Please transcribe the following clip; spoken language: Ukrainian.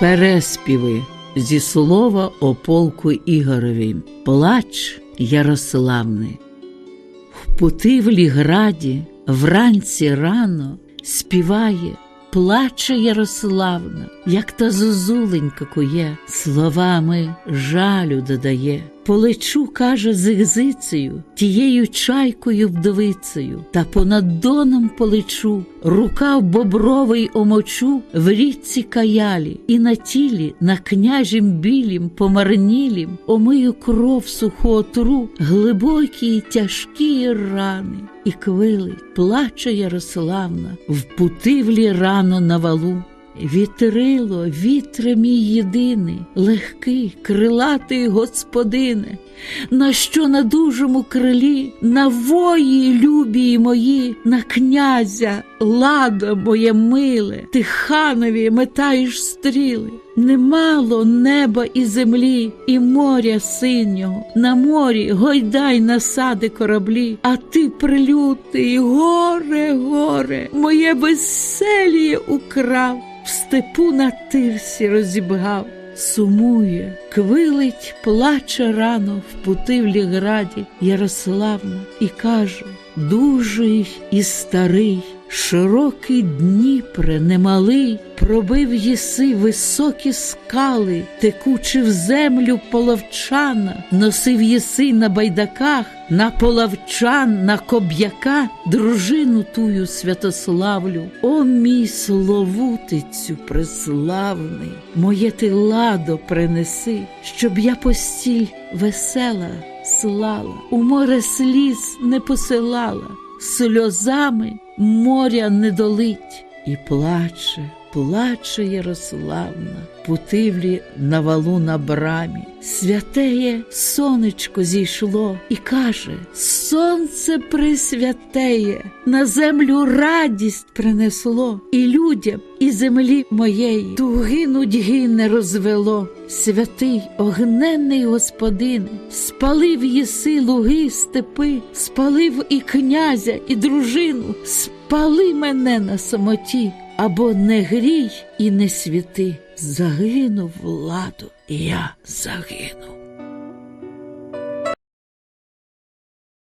Переспіви зі слова о полку Ігорові. Плач Ярославни. В Путивлі граді вранці рано співає, плаче Ярославна, як та зозуленька кує, словами жалю додає. Полечу, каже, з ігзицею, тією чайкою вдовицею, та понад доном полечу, рукав бобровий омочу в річці каялі, і на тілі, на княжім білім, помарнілім, омию кров суху отру, глибокі й тяжкі рани, і квилить, плаче Ярославна, в путивлі рано на валу. Вітрило, вітре мій єдиний, легкий, крилатий господине, на що на дужому крилі, на вої любії мої, на князя, ладо моє миле, ти ханові метаєш стріли. Немало неба і землі, і моря синього, на морі гойдай насади кораблі, а ти прилютий, горе, горе, моє безселіє украв. В степу на тирсі розібгав, сумує, квилить, плаче рано в путивлі граді Ярославна і каже: Дужий і старий, широкий Дніпре, немалий, пробив єси високі скали, текучи в землю половчана, носив єси на байдаках, на половчан, на коб'яка, дружину тую святославлю. О мій словутицю преславний, моє ти ладо принеси, щоб я постіль весела слала, у море сліз не посилала, сльозами моря не долить, і плаче, плаче Ярославна, путивлі на валу на брамі. Святеє сонечко зійшло і каже: Сонце присвятеє, на землю радість принесло, і людям, і землі моєї туги нудьги не розвело. Святий огненний господине, спалив єси луги, степи, спалив і князя, і дружину, спали мене на самоті, або не грій і не світи. Загинув владу, я загинув.